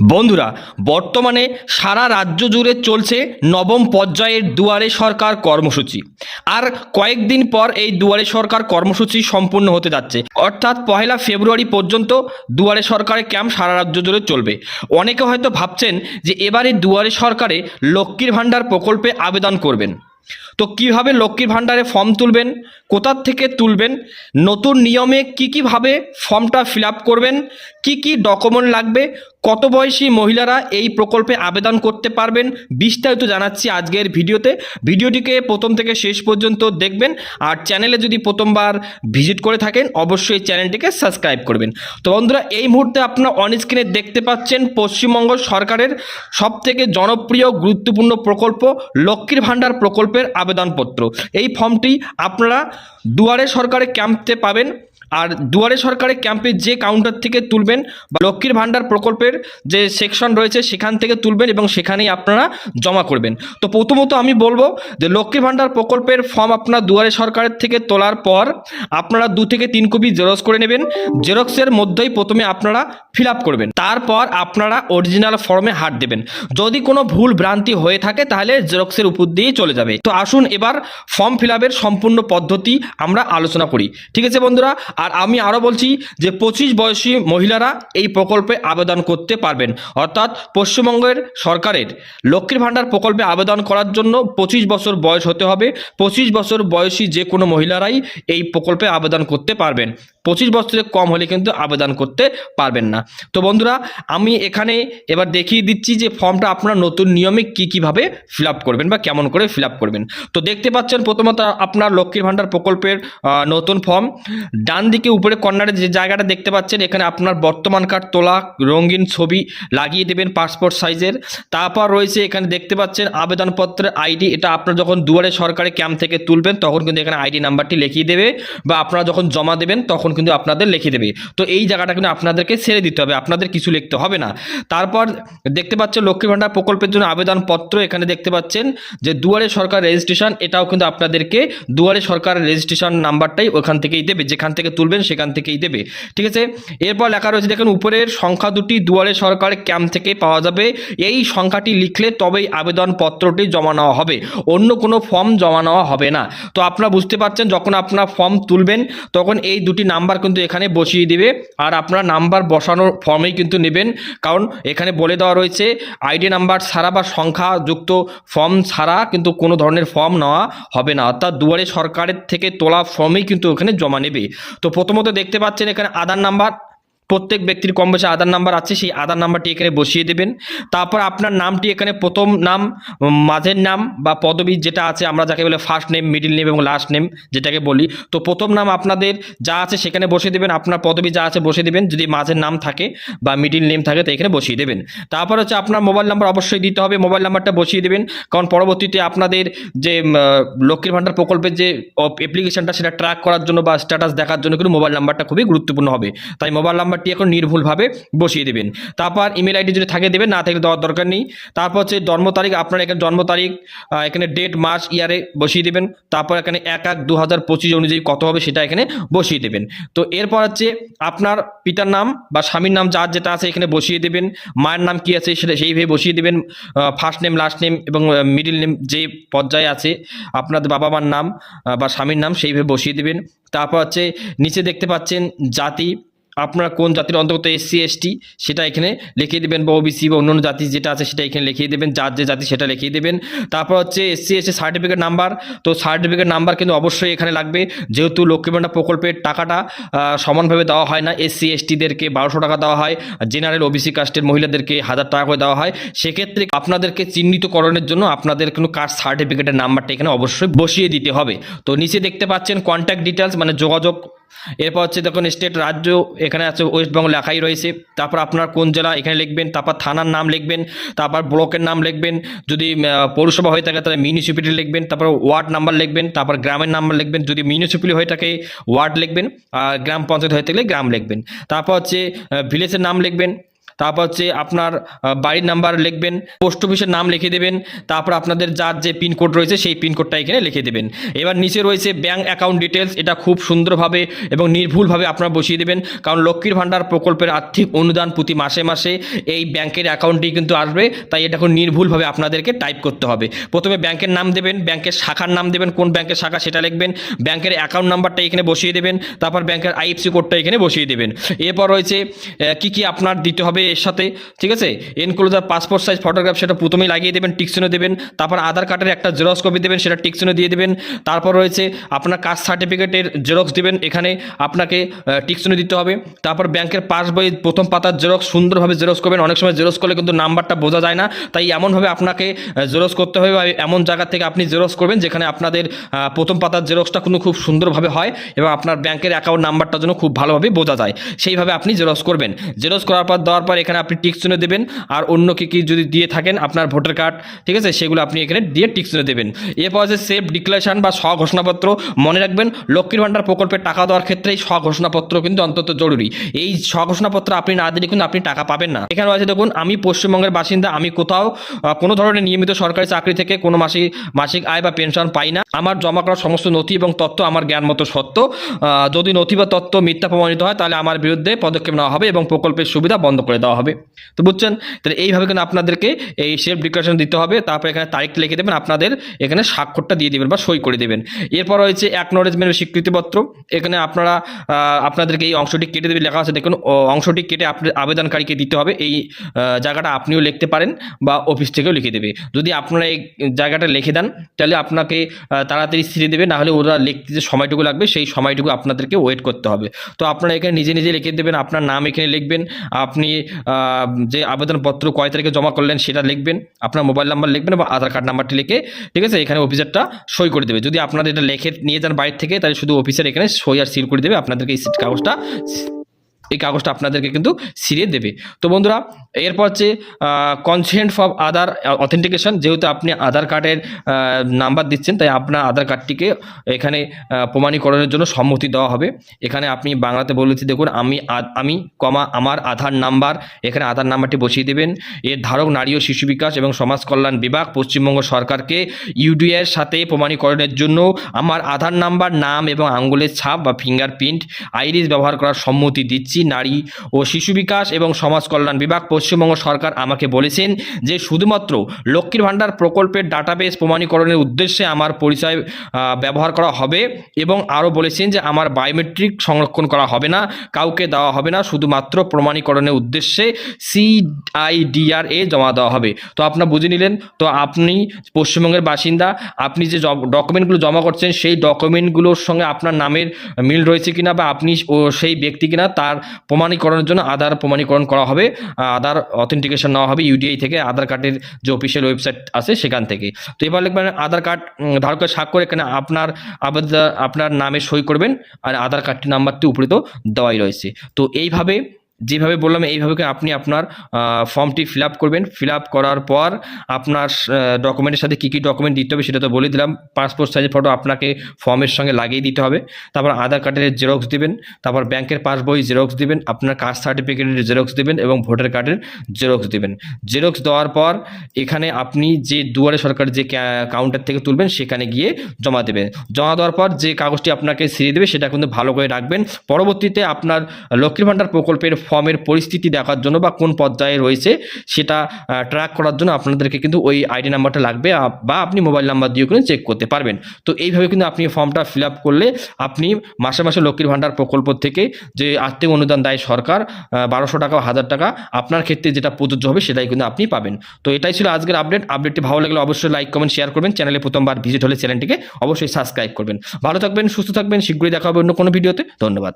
বন্ধুরা, বর্তমানে সারা রাজ্য জুড়ে চলছে নবম পর্যায়ের দুয়ারে সরকার কর্মসূচি। আর কয়েকদিন পর এই দুয়ারে সরকার কর্মসূচি সম্পূর্ণ হতে যাচ্ছে। অর্থাৎ পহেলা ফেব্রুয়ারি পর্যন্ত দুয়ারে সরকারের ক্যাম্প সারা রাজ্য জুড়ে চলবে। অনেকে হয়তো ভাবছেন যে এবারে দুয়ারে সরকারে লক্ষ্মীর ভাণ্ডার প্রকল্পে আবেদন করবেন। তো কীভাবে লক্ষ্মীর ভাণ্ডারে ফর্ম তুলবেন? কোথার থেকে তুলবেন? নতুন নিয়মে কি কীভাবে ফর্মটা ফিল করবেন? কি কি ডকুমেন্ট লাগবে? কত বয়সী মহিলারা এই প্রকল্পে আবেদন করতে পারবেন বিস্তারিত জানাচ্ছি আজকের ভিডিওতে। ভিডিওটিকে প্রথম থেকে শেষ পর্যন্ত দেখবেন আর চ্যানেলে যদি প্রথমবার ভিজিট করে থাকেন অবশ্যই চ্যানেলটিকে সাবস্ক্রাইব করবেন। তো বন্ধুরা, এই মুহূর্তে আপনারা অন স্ক্রিনে দেখতে পাচ্ছেন পশ্চিমবঙ্গ সরকারের সবথেকে জনপ্রিয়, গুরুত্বপূর্ণ প্রকল্প লক্ষ্মীর ভাণ্ডার প্রকল্পের আবেদনপত্র। এই ফর্মটি আপনারা দুয়ারে সরকারে ক্যাম্পতে পাবেন। আর দুয়ারে সরকারের ক্যাম্পে যে কাউন্টার থেকে তুলবেন বা লক্ষ্মীর ভাণ্ডার প্রকল্পের যে সেকশন রয়েছে, সেখান থেকে তুলবেন এবং সেখানেই আপনারা জমা করবেন। তো প্রথমত আমি বলব যে লক্ষ্মীর ভাণ্ডার প্রকল্পের ফর্ম আপনার দুয়ারে সরকারের থেকে তোলার পর আপনারা দু থেকে তিন কপি জেরক্স করে নেবেন। জেরক্সের মধ্যেই প্রথমে আপনারা ফিল করবেন। তারপর আপনারা অরিজিনাল ফর্মে হাত দেবেন। যদি কোনো ভুল ভ্রান্তি হয়ে থাকে, তাহলে জেরক্সের উপর দিয়েই চলে যাবে। তো আসুন এবার ফর্ম ফিল সম্পূর্ণ পদ্ধতি আমরা আলোচনা করি। ঠিক আছে বন্ধুরা? আর আমি আরও বলছি যে পঁচিশ বয়সী মহিলারা এই প্রকল্পে আবেদন করতে পারবেন। অর্থাৎ পশ্চিমবঙ্গের সরকারের লক্ষ্মীর ভাণ্ডার প্রকল্পে আবেদন করার জন্য পঁচিশ বছর বয়স হতে হবে। পঁচিশ বছর বয়সী যে কোনো মহিলারাই এই প্রকল্পে আবেদন করতে পারবেন। পঁচিশ বছরের কম হলে কিন্তু আবেদন করতে পারবেন না। তো বন্ধুরা, আমি এখানে এবার দেখিয়ে দিচ্ছি যে ফর্মটা আপনার নতুন নিয়মে কী কীভাবে ফিল করবেন বা কেমন করে ফিল করবেন। তো দেখতে পাচ্ছেন প্রথমত আপনার লক্ষ্মীর ভাণ্ডার প্রকল্পের নতুন ফর্ম। ডান দিকে উপরে কর্নারে যে জায়গাটা দেখতে পাচ্ছেন, এখানে আপনার বর্তমানকার তোলা, রঙিন ছবি লাগিয়ে দেবেন পাসপোর্ট সাইজের তারপর রয়েছে এখানে দেখতে পাচ্ছেন আবেদনপত্রের আইডি। এটা আপনার যখন দুয়ারে সরকারি ক্যাম্প থেকে তুলবেন, তখন কিন্তু এখানে আইডি নাম্বারটি লিখিয়ে দেবে বা আপনারা যখন জমা দেবেন, তখন কিন্তু আপনাদের লিখে দেবে। তো এই জায়গাটা কিন্তু আপনাদেরকে ছেড়ে দিতে হবে, আপনাদের কিছু লিখতে হবে না। তারপর দেখতে পাচ্ছেন লক্ষ্মী ভাণ্ডার প্রকল্পের জন্য আবেদনপত্র, এখানে দেখতে পাচ্ছেন যে দুয়ারে সরকার রেজিস্ট্রেশন এটাও কিন্তু আপনাদেরকে দুয়ারে সরকার রেজিস্ট্রেশন নাম্বারটাই ওখান থেকেই দেবে, যেখান থেকে তুলবেন সেখান থেকেই দেবে। ঠিক আছে? এরপর লেখা রয়েছে, দেখেন, উপরের সংখ্যা দুটি দুয়ারে সরকার ক্যাম্প থেকে পাওয়া যাবে। এই সংখ্যাটি লিখলে তবেই আবেদনপত্রটি জমা নেওয়া হবে, অন্য কোনো ফর্ম জমা নেওয়া হবে না। তো আপনারা বুঝতে পারছেন, যখন আপনার ফর্ম তুলবেন, তখন এই দুটি নাম্বার কিন্তু এখানে বসিয়ে দিবে। আর আপনারা নাম্বার বসানোর ফর্মেই কিন্তু নেবেন। কারণ এখানে বলে দেওয়া রয়েছে, আইডি নাম্বার ছাড়া বা সংখ্যা যুক্ত ফর্ম ছাড়া কিন্তু কোনো ধরনের ফর্ম নেওয়া হবে না। অর্থাৎ দুয়ারে সরকারের থেকে তোলা ফর্মেই কিন্তু ওখানে জমা নেবে। তো প্রথমত দেখতে পাচ্ছেন এখানে আধার নাম্বার প্রত্যেক ব্যক্তির কম বেশি আধার নাম্বার আছে, সেই আধার নাম্বারটি এখানে বসিয়ে দেবেন। তারপর আপনার নামটি এখানে প্রথম নাম মাঝের নাম বা পদবী যেটা আছে, আমরা যাকে বলে ফার্স্ট নেম মিডিল নেম এবং লাস্ট নেম যেটাকে বলি। তো প্রথম নাম আপনাদের যা আছে সেখানে বসিয়ে দেবেন, আপনার পদবী যা আছে বসিয়ে দেবেন। যদি মাঝের নাম থাকে বা মিডিল নেম থাকে, তো এখানে বসিয়ে দেবেন। তারপর হচ্ছে আপনার মোবাইল নাম্বার অবশ্যই দিতে হবে মোবাইল নাম্বারটা বসিয়ে দেবেন। কারণ পরবর্তীতে আপনাদের যে লক্ষ্মীর ভাণ্ডার প্রকল্পের যে অ্যাপ্লিকেশনটা সেটা ট্র্যাক করার জন্য বা স্ট্যাটাস দেখার জন্য কিন্তু মোবাইল নাম্বারটা খুবই গুরুত্বপূর্ণ হবে। তাই মোবাইল নাম্বারটি এখন নির্ভুলভাবে বসিয়ে দেবেন। তারপর ইমেল আইডি যদি থাকে দেবেন, না থাকলে দেওয়ার দরকার নেই। তারপর হচ্ছে জন্ম তারিখ, আপনার এখানে জন্ম তারিখ এখানে ডেট মাস ইয়ারে বসিয়ে দেবেন। তারপর এখানে এক এক দু হাজার পঁচিশ অনুযায়ী কত হবে সেটা এখানে বসিয়ে দেবেন। তো এরপর হচ্ছে আপনার পিতার নাম বা স্বামীর নাম যার যেটা আছে এখানে বসিয়ে দেবেন। মায়ের নাম কি আছে সেটা সেইভাবে বসিয়ে দেবেন। ফার্স্ট নেম লাস্ট নেম এবং মিডিল নেম যে পর্যায়ে আছে আপনাদের বাবা মার নাম বা স্বামীর নাম সেইভাবে বসিয়ে দেবেন। তারপর হচ্ছে নিচে দেখতে পাচ্ছেন জাতি আপনারা কোন জাতির অন্তর্গত এসসি, এসটি, সেটা এখানে লিখিয়ে দেবেন বা ওবিসি বা অন্যান্য জাতি যেটা আছে সেটা এখানে লিখিয়ে দেবেন, যার যে জাতি সেটা লিখিয়ে দেবেন। তারপর হচ্ছে এসসি, এসটি সার্টিফিকেট নাম্বার তো সার্টিফিকেট নাম্বার কিন্তু অবশ্যই এখানে লাগবে। যেহেতু লক্ষ্মী ভাণ্ডার প্রকল্পের টাকাটা সমানভাবে দেওয়া হয় না, এসসি, এসটিদেরকে বারোশো টাকা দেওয়া হয় জেনারেল ওবিসি কাস্টের মহিলাদেরকে হাজার টাকা করে দেওয়া হয়। সেক্ষেত্রে আপনাদেরকে চিহ্নিতকরণের জন্য আপনাদের কোনো কাস্ট সার্টিফিকেটের নাম্বারটা এখানে অবশ্যই বসিয়ে দিতে হবে। তো নিচে দেখতে পাচ্ছেন কন্ট্যাক্ট ডিটেলস মানে যোগাযোগ। এরপর হচ্ছে দেখুন স্টেট রাজ্য এখানে আছে ওয়েস্টবেঙ্গল লেখাই রয়েছে। তারপর আপনার কোন জেলা এখানে লিখবেন, তারপর থানার নাম লিখবেন, তারপর ব্লকের নাম লিখবেন, যদি পৌরসভা হয়ে থাকে তাহলে মিউনিসিপ্যালিটি লিখবেন, তারপর ওয়ার্ড নাম্বার লিখবেন, তারপর গ্রামের নাম্বার লিখবেন, যদি মিউনিসিপ্যালিটি হয়ে থাকে, ওয়ার্ড লিখবেন, আর গ্রাম পঞ্চায়েত হয়ে থাকলে গ্রাম লিখবেন। তারপর হচ্ছে ভিলেজের নাম লিখবেন তারপর হচ্ছে আপনার বাড়ির নাম্বার লিখবেন, পোস্ট অফিসের নাম লিখে দেবেন, তারপর আপনাদের যার যে পিনকোড রয়েছে সেই পিনকোডটা এখানে লিখে দেবেন। এবার নিচে রয়েছে ব্যাঙ্ক অ্যাকাউন্ট ডিটেলস এটা খুব সুন্দরভাবে এবং নির্ভুলভাবে আপনারা বসিয়ে দেবেন, কারণ লক্ষ্মীর ভাণ্ডার প্রকল্পের আর্থিক অনুদান প্রতি মাসে মাসে এই ব্যাংকের অ্যাকাউন্টটি কিন্তু আসবে, তাই এটা খুব নির্ভুলভাবে আপনাদেরকে টাইপ করতে হবে। প্রথমে ব্যাংকের নাম দেবেন, ব্যাংকের শাখার নাম দেবেন, কোন ব্যাংকের শাখা সেটা লিখবেন, ব্যাংকের অ্যাকাউন্ট নাম্বারটা এখানে বসিয়ে দেবেন, তারপর ব্যাংকের আইএফসি কোডটা এখানে বসিয়ে দেবেন। এরপর রয়েছে কি কি আপনার দিতে হবে এর সাথে, ঠিক আছে? এনক্লোজার পাসপোর্ট সাইজ ফটোগ্রাফ সেটা প্রথমেই লাগিয়ে দেবেন টিকসিনে দেবেন, তারপর আধার কার্ডের একটা জেরক্স কপি দেবেন, সেটা টিকসিনে দিয়ে দেবেন, তারপর রয়েছে আপনার কাস্ট সার্টিফিকেটের জেরক্স দেবেন, এখানে আপনাকে টিকসিনে দিতে হবে, তারপর ব্যাংকের পাস বই প্রথম পাতার জেরক্স সুন্দরভাবে জেরক্স করবেন, অনেক সময় জেরক্স করলে কিন্তু নাম্বারটা বোঝা যায় না, তাই এমনভাবে আপনাকে জেরক্স করতে হবে বা এমন জায়গা থেকে আপনি জেরক্স করবেন, যেখানে আপনাদের প্রথম পাতার জেরক্সটা কিন্তু খুব সুন্দরভাবে হয় এবং আপনার ব্যাংকের অ্যাকাউন্ট নাম্বারটা যেন খুব ভালোভাবে বোঝা যায়, সেইভাবে আপনি জেরক্স করবেন জেরক্স করার পর, দেওয়ার পর এখানে আপনি টিক চিহ্ন দেবেন আর অন্য কি কি যদি দিয়ে থাকেন আপনার ভোটার কার্ড, ঠিক আছে? সেগুলো আপনি এখানে দিয়ে টিক চিহ্ন দেবেন। এরপর আছে সেফ ডিক্লারেশন বা স্বঘোষণাপত্র। মনে রাখবেন, লক্ষ্মীর ভাণ্ডার প্রকল্পের টাকা দেওয়ার ক্ষেত্রে এই স্বঘোষণাপত্র কিন্তু অন্তত জরুরি। এই স্বঘোষণাপত্র আপনি না দিলে কিন্তু আপনি টাকা পাবেন না। এখানে আছে দেখুন, আমি পশ্চিমবঙ্গের বাসিন্দা, আমি কোথাও কোনো ধরনের নিয়মিত সরকারি চাকরি থেকে কোনো মাসিক মাসিক আয় বা পেনশন পাই না। আমার জমা করা সমস্ত নথি এবং তথ্য আমার জ্ঞান মতো সত্য। যদি নথি বা তথ্য মিথ্যা প্রমাণিত হয়, তাহলে আমার বিরুদ্ধে পদক্ষেপ নেওয়া হবে এবং প্রকল্পের সুবিধা বন্ধ করে দেওয়া হবে। তো বুঝছেন? তাহলে এইভাবে কিন্তু আপনাদেরকে এই সেলফ ডিক্লারেশন দিতে হবে। তারপর এখানে তারিখ লিখে দেবেন, আপনাদের এখানে স্বাক্ষরটা দিয়ে দেবেন বা সই করে দেবেন। এরপর রয়েছে অ্যাকনোলেজমেন্ট স্বীকৃতিপত্র। এখানে আপনারা আপনাদেরকে এই অংশটি কেটে দেবে, লেখা আছে, দেখুন অংশটি কেটে আপনার আবেদনকারীকে দিতে হবে। এই জায়গাটা আপনিও লিখতে পারেন বা অফিস থেকেও লিখে দেবে। যদি আপনারা এই জায়গাটা লিখে দেন, তাহলে আপনাকে তাড়াতাড়ি ছিঁড়ে দেবে, নাহলে ওরা লিখতে যে সময়টুকু লাগবে, সেই সময়টুকু আপনাদেরকে ওয়েট করতে হবে। তো আপনারা এখানে নিজে নিজে লিখে দেবেন, আপনার নাম এখানে লিখবেন, আপনি যে আবেদনপত্র কয় তারিখে জমা করলেন সেটা লিখবেন, আপনার মোবাইল নাম্বার লিখবেন বা আধার কার্ড নাম্বারটি লিখে, ঠিক আছে, এখানে অফিসারটা সই করে দেবে। যদি আপনারা এটা লেখে নিয়ে যান বাইরে থেকে, তাহলে শুধু অফিসার এখানে সই আর সিল করে দেবে, আপনাদেরকে এই কাগজটা এই কাগজটা আপনাদেরকে কিন্তু সিরিয়ে দেবে। তো বন্ধুরা, এরপর হচ্ছে কনসেন্ট ফর আধার অথেন্টিকেশন যেহেতু আপনি আধার কার্ডের নাম্বার দিচ্ছেন, তাই আপনার আধার কার্ডটিকে এখানে প্রমাণীকরণের জন্য সম্মতি দেওয়া হবে। এখানে আপনি বাংলাতে বলেছি দেখুন, আমি আমি কমা, আমার আধার নাম্বার এখানে আধার নাম্বারটি বসিয়ে দেবেন। এর ধারক নারী ও শিশু বিকাশ এবং সমাজ কল্যাণ বিভাগ, পশ্চিমবঙ্গ সরকারকে ইউডিএর সাথে প্রমাণীকরণের জন্য আমার আধার নাম্বার নাম এবং আঙ্গুলের ছাপ বা ফিঙ্গারপ্রিন্ট আইরিস ব্যবহার করার সম্মতি দিচ্ছি। নারী ও শিশু বিকাশ এবং সমাজ কল্যাণ বিভাগ পশ্চিমবঙ্গ সরকার আমাকে বলেছেন যে শুধুমাত্র লক্ষ্মীর ভাণ্ডার প্রকল্পের ডাটাবেস প্রমাণীকরণের উদ্দেশ্যে আমার পরিচয় ব্যবহার করা হবে এবং আরও বলেছেন যে আমার বায়োমেট্রিক সংরক্ষণ করা হবে না, কাউকে দেওয়া হবে না, শুধুমাত্র প্রমাণীকরণের উদ্দেশ্যে সিআইডিআর এ জমা দেওয়া হবে। তো আপনার বুঝে নিলেন, তো আপনি পশ্চিমবঙ্গের বাসিন্দা, আপনি যে ডকুমেন্টগুলো জমা করছেন, সেই ডকুমেন্টগুলোর সঙ্গে আপনার নামের মিল রয়েছে কিনা বা আপনি সেই ব্যক্তি কিনা, তার প্রমাণীকরণের জন্য আধার প্রমাণীকরণ করা হবে আধার অথেন্টিকেশন নেওয়া হবে ইউডিআই থেকে, আধার কার্ডের যে অফিসিয়াল ওয়েবসাইট আছে সেখান থেকে। তো এবার লিখবেন আধার কার্ড ধারকের স্বাক্ষর এখানে আপনার আপনার নামে সই করবেন, আর আধার কার্ডটি নাম্বারটি উপরে তো দেওয়াই রয়েছে। তো এইভাবে যেভাবে বললাম, এইভাবে আপনি আপনার ফর্মটি ফিল করবেন। ফিল করার পর আপনার ডকুমেন্টের সাথে কী কী ডকুমেন্ট দিতে হবে সেটা তো বলে দিলাম। পাসপোর্ট সাইজের ফটো আপনাকে ফর্মের সঙ্গে লাগিয়ে দিতে হবে। তারপর আধার কার্ডের জেরক্স দিবেন। তারপর ব্যাংকের পাসবই জেরক্স দিবেন। আপনার কাস্ট সার্টিফিকেটের জেরক্স দিবেন এবং ভোটার কার্ডের জেরক্স দিবেন। জেরক্স দেওয়ার পর এখানে আপনি যে দুয়ারে সরকার যে কাউন্টার থেকে তুলবেন, সেখানে গিয়ে জমা দেবেন। জমা দেওয়ার পর যে কাগজটি আপনাকে সিরিয়ে দেবে, সেটা কিন্তু ভালো করে রাখবেন। পরবর্তীতে আপনার লক্ষ্মীর ভাণ্ডার প্রকল্পের ফর্মের পরিস্থিতি দেখার জন্য বা কোন পর্যায়ে রয়েছে সেটা ট্র্যাক করার জন্য আপনাদেরকে কিন্তু ওই আইডি নাম্বারটা লাগবে বা আপনি মোবাইল নাম্বার দিয়েও কিন্তু চেক করতে পারবেন। তো এইভাবে কিন্তু আপনি ফর্মটা ফিল আপ করলে আপনি মাসে মাসে লক্ষ্মীর ভাণ্ডার প্রকল্প থেকে যে আর্থিক অনুদান দেয় সরকার বারোশো টাকা হাজার টাকা, আপনার ক্ষেত্রে যেটা প্রযোজ্য হবে সেটাই কিন্তু আপনি পাবেন। তো এটাই ছিল আজকের আপডেট আপডেটটি ভালো লাগলে অবশ্যই লাইক কমেন্ট শেয়ার করবেন। চ্যানেলে প্রথমবার ভিজিট হলে চ্যানেলটিকে অবশ্যই সাবস্ক্রাইব করবেন। ভালো থাকবেন, সুস্থ থাকবেন। শীঘ্রই দেখা হবে অন্য কোনো ভিডিওতে ধন্যবাদ।